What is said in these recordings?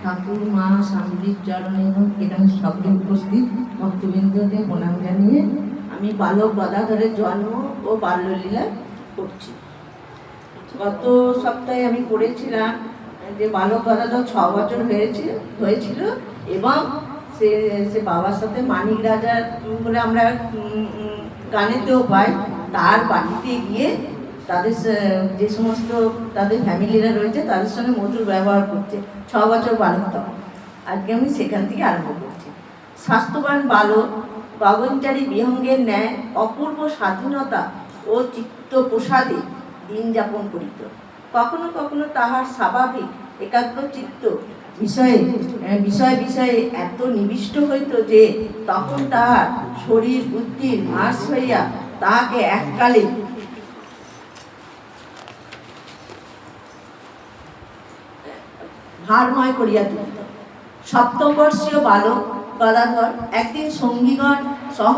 ঠাকুর, মা স্বামীজির চরণে এবং এখানে সকলে উপস্থিত। ভক্তবৃন্দকে প্রণাম জানিয়ে আমি বালক গদাধরের জন্ম ও বাল্যলীলা করছি। গত সপ্তাহে আমি পড়েছিলাম যে বালক গদাধর ছ বছর হয়েছে, হয়েছিল এবং সে সে বাবার সাথে মানিক রাজার বলে আমরা গানেতেও পাই। তার বাড়িতে গিয়ে তাদের যে সমস্ত তাদের ফ্যামিলিরা রয়েছে, তাদের সঙ্গে মধুর ব্যবহার করছে। ছ বছর বালক তখন আজকে আমি সেখান থেকে আরম্ভ করছি। স্বাস্থ্যবান বালক গগনচারী বিহঙ্গের ন্যায়, অপূর্ব স্বাধীনতা ও চিত্ত প্রসাদে দিন যাপন করিত। কখনো কখনো তাহার স্বাভাবিক একাগ্র চিত্ত বিষয়ে বিষয় বিষয়ে এত নিবিষ্ট হইত যে তখন তাহার শরীর বুদ্ধির হ্রাস হইয়া তাহাকে এককালে ভারময় করিয়া তুলিত সপ্তম বর্ষীয় বালক গদাধর, একদিন সঙ্গীগণ সহ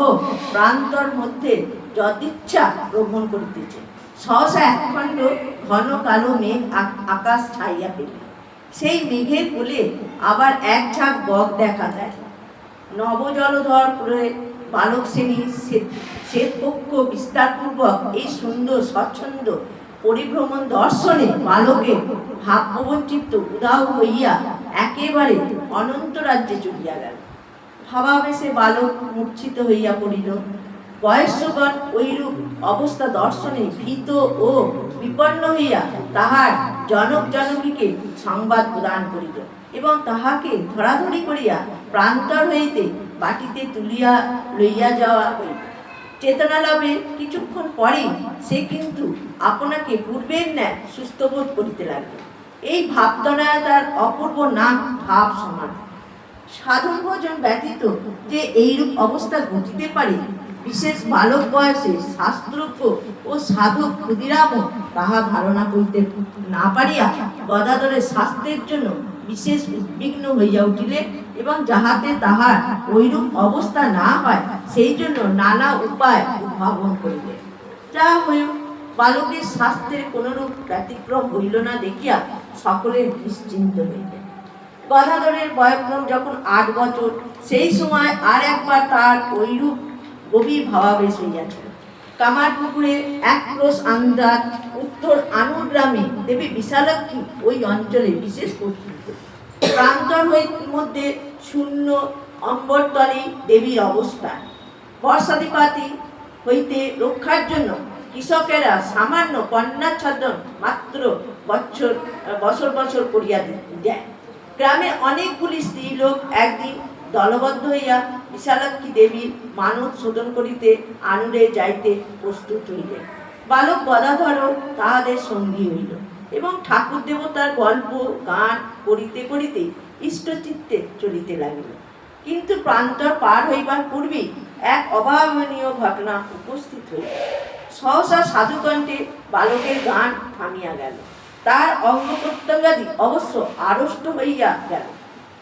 প্রান্তর মধ্যে যদিচ্ছা ভ্রমণ করিতেছে। সহসা একখণ্ড ঘন কালো মেঘ আকাশ ছাইয়া পেল সেই মেঘের কোলে আবার এক ঝাঁক বক দেখা দেয় নবজলধর বালক শ্রেণি শ্বেতপক্ষ বিস্তারপূর্বক এই সুন্দর স্বচ্ছন্দ পরিভ্রমণ দর্শনে বালকে ভাবপ্রবঞ্চিত উদাহ হইয়া একেবারে অনন্ত রাজ্যে চলিয়া গেল। ভাবাবেশে বালক মূর্ছিত হইয়া পড়িল। বয়স্যগণ ঐরূপ অবস্থা দর্শনে ভীত ও বিপন্ন হইয়া তাহার জনক জনকীকে সংবাদ প্রদান করিল এবং তাহাকে ধরাধরি করিয়া প্রান্তর হইতে বাটিতে তুলিয়া লইয়া যাওয়া হইল। চেতনা লাভের কিছুক্ষণ পরেই সে কিন্তু আপনাকে পূর্বের ন্যায় সুস্থবোধ করিতে লাগবে এই ভাবতনায়তার অপূর্ব নাম ভাব সমান। সাধন ভোজন ব্যতীত যে এইরূপ অবস্থা ঘটিতে পারে বিশেষ বালক বয়সে শাস্ত্রজ্ঞ ও সাধক ক্ষুদিরামও তাহা ধারণা করিতে না পারিয়া গদাধরের স্বাস্থ্যের জন্য বিশেষ উদ্বিগ্ন হইয়া উঠিলে এবং যাহাতে তাহার ঐরূপ অবস্থা না হয়, সেই জন্য নানা উপায় উদ্ভাবন করিলে। যা হইল বালকের স্বাস্থ্যের কোনরূপ ব্যতিক্রম হইল না দেখিয়া সকলের নিশ্চিন্ত হইলেন গদাধরের বয়ক্রম যখন আট বছর, সেই সময় আর একবার তার ঐরূপ গভীর ভাবাবেশ হইয়াছিল। কামারপুকুরে এক ক্রোশ আন্দাজ, উত্তর আনুর গ্রামে দেবী বিশালক্ষী ওই অঞ্চলে বিশেষ পরিচিত প্রান্তর হই- মধ্যে শূন্য অম্বরতলে দেবীর অবস্থান। বর্ষাদিপাতি হইতে রক্ষার জন্য কৃষকেরা সামান্য কন্যাচ্ছাদন মাত্র বছর বছর বছর করিয়া দেয়। গ্রামে অনেকগুলি স্ত্রীলোক একদিন দলবদ্ধ হইয়া বিশালাক্ষী দেবীর মানত শোধন করিতে আনুরে যাইতে প্রস্তুত হইলেন বালক গদাধরও তাহাদের সঙ্গী হইল এবং ঠাকুর দেবতার গল্প, গান করিতে করিতে ইষ্টচিত্তে চলিতে লাগিল। কিন্তু প্রান্তর পার হইবার পূর্বেই এক অভাবনীয় ঘটনা উপস্থিত হইল। সহসা সাধুকণ্ঠে বালকের গান থামিয়া গেল। তার অঙ্গ প্রত্যঙ্গাদি অবশ্য আড়ষ্ট হইয়া গেল।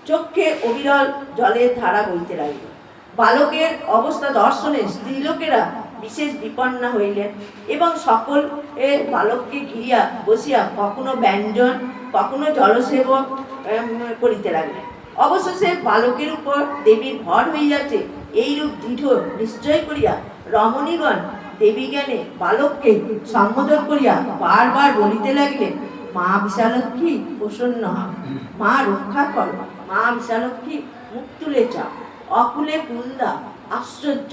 চক্ষে অবিরল জলের ধারা বইতে লাগিল। বালকের অবস্থা দর্শনে স্ত্রীলোকেরা বিশেষ বিপন্না হইলেন এবং সকল এ বালককে ঘিরিয়া বসিয়া কখনো ব্যঞ্জন কখনো জলসেবন এম, করিতে লাগলেন। অবশেষে বালকের উপর দেবীর ভর হইয়াছে এইরূপ দৃঢ় নিশ্চয় করিয়া রমণীগণ দেবী জ্ঞানে বালককে সম্বোধন করিয়া বারবার বলিতে লাগলেন মা বিশালক্ষী প্রসন্ন হও মা রক্ষা করো মা বিশালক্ষী মুখ তুলে অকুলে কুন্দা, আশ্চর্য।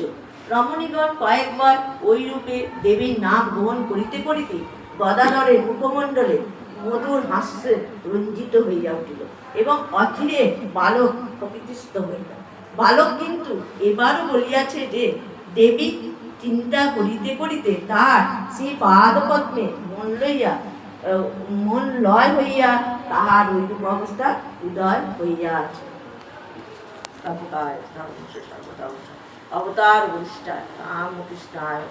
রমণীগণ কয়েকবার ওই রূপে দেবীর নাম গ্রহণ করিতে করিতে গদাধরের মুখমণ্ডলে মধুর হাস্যে রঞ্জিত হইয়া উঠিল এবং অচিরে বালক প্রকৃতিস্থ হইল। বালক কিন্তু এবারও বলিয়াছে যে, দেবী চিন্তা করিতে করিতে তার সেই পাদপদ্মে মন লইয়া মন লয় হইয়া, তাহার ঐরূপ অবস্থা উদয় হইয়া আছে সর্বদায় ধর্মস্য সর্বদা অবতার বরিষ্ঠা রামকৃষ্ণায়।